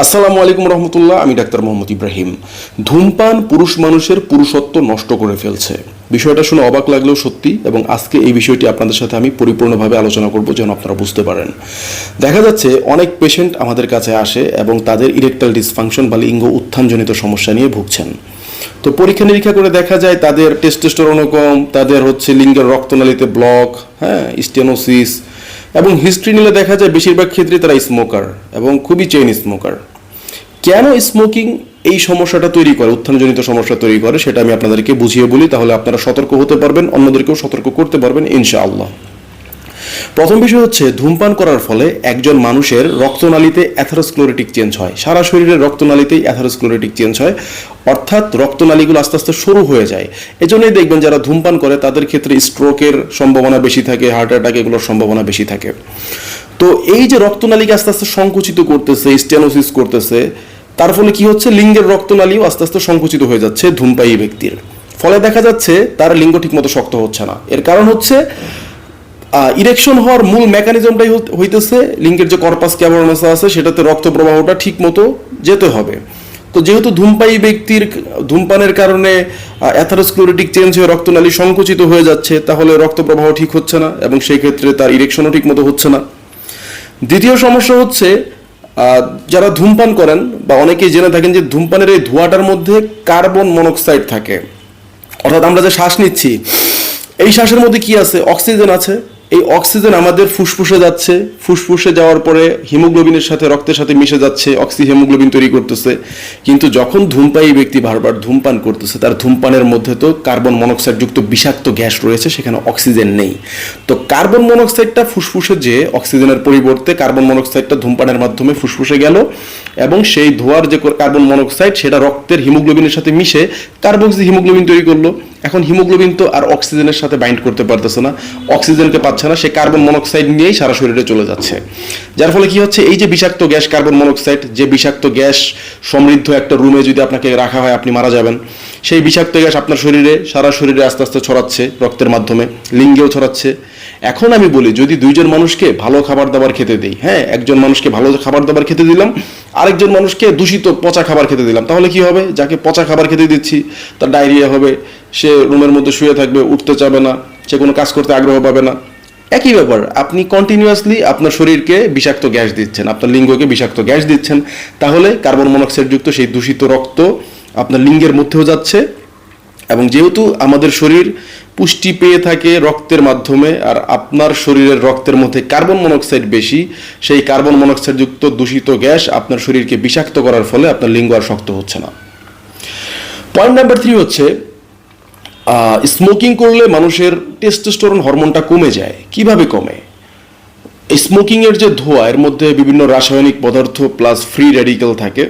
আসসালামু আলাইকুম রহমতুল্লাহ, আমি ডাক্তার মোহাম্মদ ইব্রাহিম। ধূমপান পুরুষ মানুষের পুরুষত্ব নষ্ট করে ফেলছে। বিষয়টা শুনে অবাক লাগলেও সত্যি, এবং আজকে এই বিষয়টি আপনাদের সাথে আমি পরিপূর্ণভাবে আলোচনা করব যেন আপনারা বুঝতে পারেন। দেখা যাচ্ছে, অনেক পেশেন্ট আমাদের কাছে আসে এবং তাদের ইরেকটাল ডিসফাংশন বা লিঙ্গ উত্থানজনিত সমস্যা নিয়ে ভুগছেন। তো পরীক্ষা নিরীক্ষা করে দেখা যায়, তাদের টেস্টোস্টেরনও কম, তাদের হচ্ছে লিঙ্গের রক্তনালীতে ব্লক হ্যাঁ স্টেনোসিস এবং হিস্ট্রি নিলে দেখা যায় বেশিরভাগ ক্ষেত্রে তারা স্মোকার এবং খুবই চেইন স্মোকার কেন স্মোকিং এই সমস্যাটা তৈরি করে, উত্থানজনিত সমস্যা তৈরি করে, সেটা আমি আপনাদেরকে বুঝিয়ে বলি, তাহলে আপনারা সতর্ক হতে পারবেন, অন্যদেরকেও সতর্ক করতে পারবেন, ইনশাআল্লাহ। প্রথম বিষয় হচ্ছে, ধূমপান করার ফলে একজন মানুষের রক্তনালীতে অ্যাথারোস্ক্লোরেটিক চেঞ্জ হয়। সারা শরীরের রক্তনালীতেই অ্যাথারোস্ক্লোরেটিক চেঞ্জ হয়। অর্থাৎ রক্তনালীগুলো আস্তে আস্তে সরু হয়ে যায়। এজন্যই দেখবেন যারা ধূমপান করে, তাদের ক্ষেত্রে স্ট্রোকের সম্ভাবনা বেশি থাকে হার্ট অ্যাটাক এগুলোর সম্ভাবনা বেশি থাকে। তো এই যে রক্তনালীকে আস্তে আস্তে সংকুচিত করতেছে স্টেনোসিস করতেছে, তার ফলে কি হচ্ছে? লিঙ্গের রক্তনালীও আস্তে আস্তে সংকুচিত হয়ে যাচ্ছে ধূমপায়ী ব্যক্তির। ফলে দেখা যাচ্ছে, তার লিঙ্গ ঠিকমতো শক্ত হচ্ছে না। এর কারণ হচ্ছে ইরেকশন হওয়ার মূল মেকানিজমটাই হইতেছে লিঙ্গের যে কর্পাস ক্যাভারনাসা আছে, সেটাতে রক্ত প্রবাহটা ঠিক মতো যেতে হবে। তো যেহেতু ধূমপায়ী ব্যক্তির ধূমপানের কারণে অ্যাথারোস্ক্লোরেটিক চেঞ্জ হয়ে রক্তনালী সংকুচিত হয়ে যাচ্ছে, তাহলে রক্ত প্রবাহ ঠিক হচ্ছে না, এবং সেই ক্ষেত্রে তার ইরেকশনও ঠিক মতো হচ্ছে না। দ্বিতীয় সমস্যা হচ্ছে যারা ধূমপান করেন, বা অনেকেই জেনে থাকেন যে ধূমপানের এই ধোঁয়াটার মধ্যে কার্বন মনোক্সাইড থাকে। অর্থাৎ আমরা যে শ্বাস নিচ্ছি, এই শ্বাসের মধ্যে কি আছে? অক্সিজেন আছে এই অক্সিজেন আমাদের ফুসফুসে যাচ্ছে। ফুসফুসে যাওয়ার পরে হিমোগ্লোবিনের সাথে রক্তের সাথে মিশে যাচ্ছে অক্সি হিমোগ্লোবিন তৈরি করতেছে। কিন্তু যখন ধূমপায়ী ব্যক্তি বারবার ধূমপান করতেছে, তার ধূমপানের মধ্যে তো কার্বন মনোক্সাইডযুক্ত বিষাক্ত গ্যাস রয়েছে, সেখানে অক্সিজেন নেই। তো কার্বন মনোক্সাইডটা ফুসফুসে যে অক্সিজেনের পরিবর্তে কার্বন মনোক্সাইডটা ধূমপানের মাধ্যমে ফুসফুসে গেল, এবং সেই ধোয়ার যে কার্বন মনোক্সাইড, সেটা রক্তের হিমোগ্লোবিনের সাথে মিশে কার্বক্সি হিমোগ্লোবিন তৈরি করল। এখন হিমোগ্লোবিন তো আর অক্সিজেনের সাথে বাইন্ড করতে পারতেছে না। অক্সিজেনকে পাচ্ছে না, সে কার্বন মনোক্সাইড নিয়েই সারা শরীরে চলে যাচ্ছে। যার ফলে কি হচ্ছে, এই যে বিষাক্ত গ্যাস কার্বন মনোক্সাইড যে বিষাক্ত গ্যাস সমৃদ্ধ একটা রুমে যদি আপনাকে রাখা হয়, আপনি মারা যাবেন। সেই বিষাক্ত গ্যাস আপনার শরীরে, সারা শরীরে আস্তে আস্তে ছড়াচ্ছে রক্তের মাধ্যমে, লিঙ্গেও ছড়াচ্ছে। এখন আমি বলি, যদি দুইজন মানুষকে ভালো খাবার দাবার খেতে দিই হ্যাঁ একজন মানুষকে ভালো খাবার দাবার খেতে দিলাম, আরেকজন মানুষকে দূষিত পচা খাবার খেতে দিলাম, তাহলে কি হবে? যাকে পচা খাবার খেতে দিচ্ছি, তার ডায়রিয়া হবে, সে রুমের মধ্যে শুয়ে থাকবে, উঠতে চাবে না, সে কোনো কাজ করতে আগ্রহ পাবে না। একই ব্যাপার, আপনি কন্টিনিউয়াসলি আপনার শরীরকে বিষাক্ত গ্যাস দিচ্ছেন, আপনার লিঙ্গকে বিষাক্ত গ্যাস দিচ্ছেন, তাহলে কার্বন মনোক্সাইডযুক্ত সেই দূষিত রক্ত আপনার লিঙ্গের মধ্যেও যাচ্ছে এবং যেহেতু আমাদের শরীর পুষ্টি পেয়ে থাকে রক্তের মাধ্যমে, আর আপনার শরীরের রক্তের মধ্যে কার্বন মনোক্সাইড বেশি, সেই কার্বন মনোক্সাইড যুক্ত দূষিত গ্যাস আপনার শরীরকে বিষাক্ত করার ফলে আপনার লিঙ্গ আর শক্ত হচ্ছে না। পয়েন্ট নাম্বার থ্রি হচ্ছে স্মোকিং করলে মানুষের টেস্টোস্টেরন হরমোনটা কমে যায়। কীভাবে কমে? স্মোকিংয়ের যে ধোঁয়া, এর মধ্যে বিভিন্ন রাসায়নিক পদার্থ প্লাস ফ্রি রেডিক্যাল থাকে।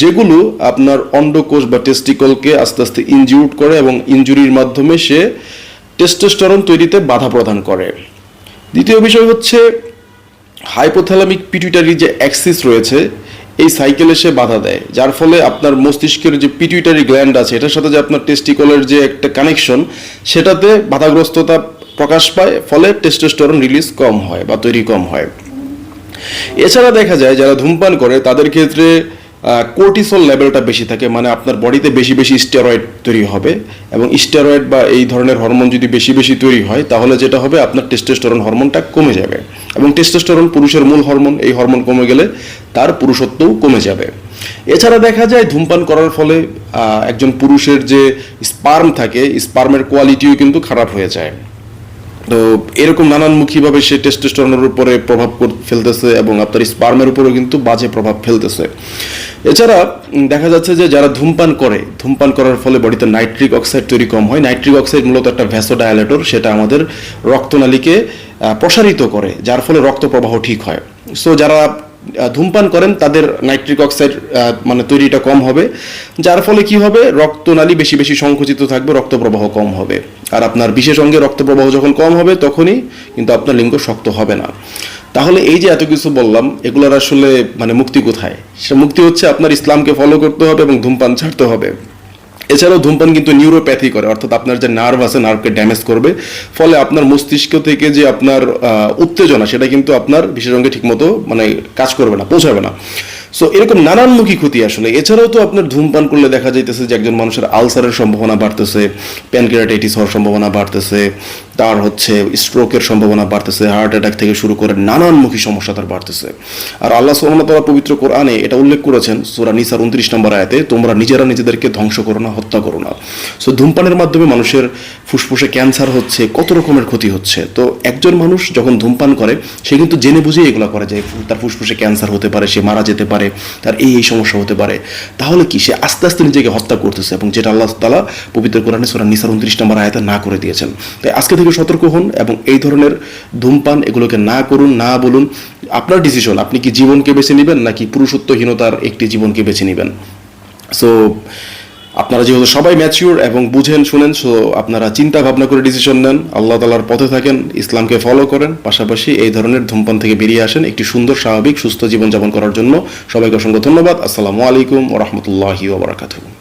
যেগুলো আপনার অন্ডকোষ বা টেস্টিকলকে আস্তে আস্তে ইনজিউট করে এবং ইনজুরির মাধ্যমে সে টেস্টোস্টেরন তৈরিতে বাধা প্রদান করে। দ্বিতীয় বিষয় হচ্ছে হাইপোথ্যালামিক পিটুইটারি যে অ্যাক্সিস রয়েছে, এই সাইকেলে সে বাধা দেয়, যার ফলে আপনার মস্তিষ্কের যে পিটুইটারি গ্ল্যান্ড আছে, এটার সাথে যে আপনার টেস্টিকলের যে একটা কানেকশন সেটাতে বাধাগ্রস্ততা প্রকাশ পায়, ফলে টেস্টোস্টেরন রিলিজ কম হয় বা তৈরি কম হয়। এছাড়া দেখা যায়, যারা ধূমপান করে, তাদের ক্ষেত্রে কোর্টিসল লেভেলটা বেশি থাকে মানে আপনার বডিতে বেশি বেশি স্টেরয়েড তৈরি হবে এবং স্টেরয়েড বা এই ধরনের হরমোন যদি বেশি বেশি তৈরি হয়, তাহলে যেটা হবে আপনার টেস্টোস্টেরন হরমোনটা কমে যাবে এবং টেস্টোস্টেরন পুরুষের মূল হরমোন এই হরমোন কমে গেলে তার পুরুষত্বও কমে যাবে। এছাড়া দেখা যায় ধূমপান করার ফলে একজন পুরুষের যে স্পার্ম থাকে স্পার্মের কোয়ালিটিও কিন্তু খারাপ হয়ে যায়। তো এরকম নানানমুখীভাবে সে টেস্টোস্টেরনের উপরে প্রভাব ফেলতেছে এবং আপনার স্পার্মের উপরেও কিন্তু বাজে প্রভাব ফেলতেছে। এছাড়া দেখা যাচ্ছে যে যারা ধূমপান করে, ধূমপান করার ফলে বডিতে নাইট্রিক অক্সাইড তৈরি কম হয়। নাইট্রিক অক্সাইড মূলত একটা ভ্যাসোডায়ালেটর সেটা আমাদের রক্তনালীকে প্রসারিত করে, যার ফলে রক্ত প্রবাহ ঠিক হয়। সো যারা ধূমপান করেন, তাদের নাইট্রিক অক্সাইড মানে তৈরিটা কম হবে। যার ফলে কি হবে? রক্তনালী বেশি বেশি সংকুচিত থাকবে রক্ত প্রবাহ কম হবে। আর আপনার বিশেষ অঙ্গে রক্ত প্রবাহ যখন কম হবে, তখনই কিন্তু আপনার লিঙ্গ শক্ত হবে না। তাহলে এই যে এত কিছু বললাম, এগুলোর আসলে মানে মুক্তি কোথায়? সে মুক্তি হচ্ছে আপনার ইসলামকে ফলো করতে হবে এবং ধূমপান ছাড়তে হবে। এছাড়াও ধূমপান কিন্তু নিউরোপ্যাথি করে, অর্থাৎ আপনার যে নার্ভ আছে নার্ভকে ড্যামেজ করবে। ফলে আপনার মস্তিষ্ক থেকে যে আপনার উত্তেজনা, সেটা কিন্তু আপনার বিশেষ অঙ্গে ঠিকমতো মানে কাজ করবে না, পৌঁছাবে না। সো এরকম নানানমুখী ক্ষতি আসলে। এছাড়াও তো আপনার ধূমপান করলে দেখা যাইতেছে যে একজন মানুষের আলসারের সম্ভাবনা বাড়তেছে প্যানক্রিয়াটাইটিস হওয়ার সম্ভাবনা বাড়তেছে, তার হচ্ছে স্ট্রোকের সম্ভাবনা বাড়তেছে হার্ট অ্যাটাক থেকে শুরু করে নানানমুখী সমস্যা তার বাড়তেছে। আর আল্লাহ ওয়া পবিত্র কোরআনে এটা উল্লেখ করেছেন, সূরা নিসার 29 নম্বর আয়াতে, তোমরা নিজেরা নিজেদেরকে ধ্বংস করো না, হত্যা করো না। সো ধূমপানের মাধ্যমে মানুষের ফুসফুসে ক্যান্সার হচ্ছে, কত রকমের ক্ষতি হচ্ছে। তো একজন মানুষ যখন ধূমপান করে, সে কিন্তু জেনে বুঝে এগুলো করে যে তার ফুসফুসে ক্যান্সার হতে পারে, সে মারা যেতে পারে তার এই এই সমস্যা হতে পারে। তাহলে কি? সে আস্তে আস্তে নিজেকে হত্যা করতেছে এবং যেটা আল্লাহ তালা পবিত্র কোরআনে সোরা নিসার 29 নম্বর আয়তা না করে দিয়েছেন। তাই আজকে থেকে সতর্ক হন এবং এই ধরনের ধূমপান এগুলোকে না করুন, না বলুন। আপনার ডিসিশন আপনি কি জীবনকে বেছে নেবেন নাকি পুরুষত্বহীনতার একটি জীবনকে বেছে নেবেন? সো আপনারা যেহেতু সবাই ম্যাচিওর এবং বুঝেন, শুনেন সো আপনারা চিন্তা ভাবনা করে ডিসিশন নেন। আল্লাহ তালার পথে থাকেন, ইসলামকে ফলো করেন। পাশাপাশি এই ধরনের ধূমপান থেকে বেরিয়ে আসেন, একটি সুন্দর, স্বাভাবিক, সুস্থ জীবনযাপন করার জন্য। সবাইকে অসংখ্য ধন্যবাদ। আসসালামু আলাইকুম ও রহমতুল্লাহি ওবরাকাতুহ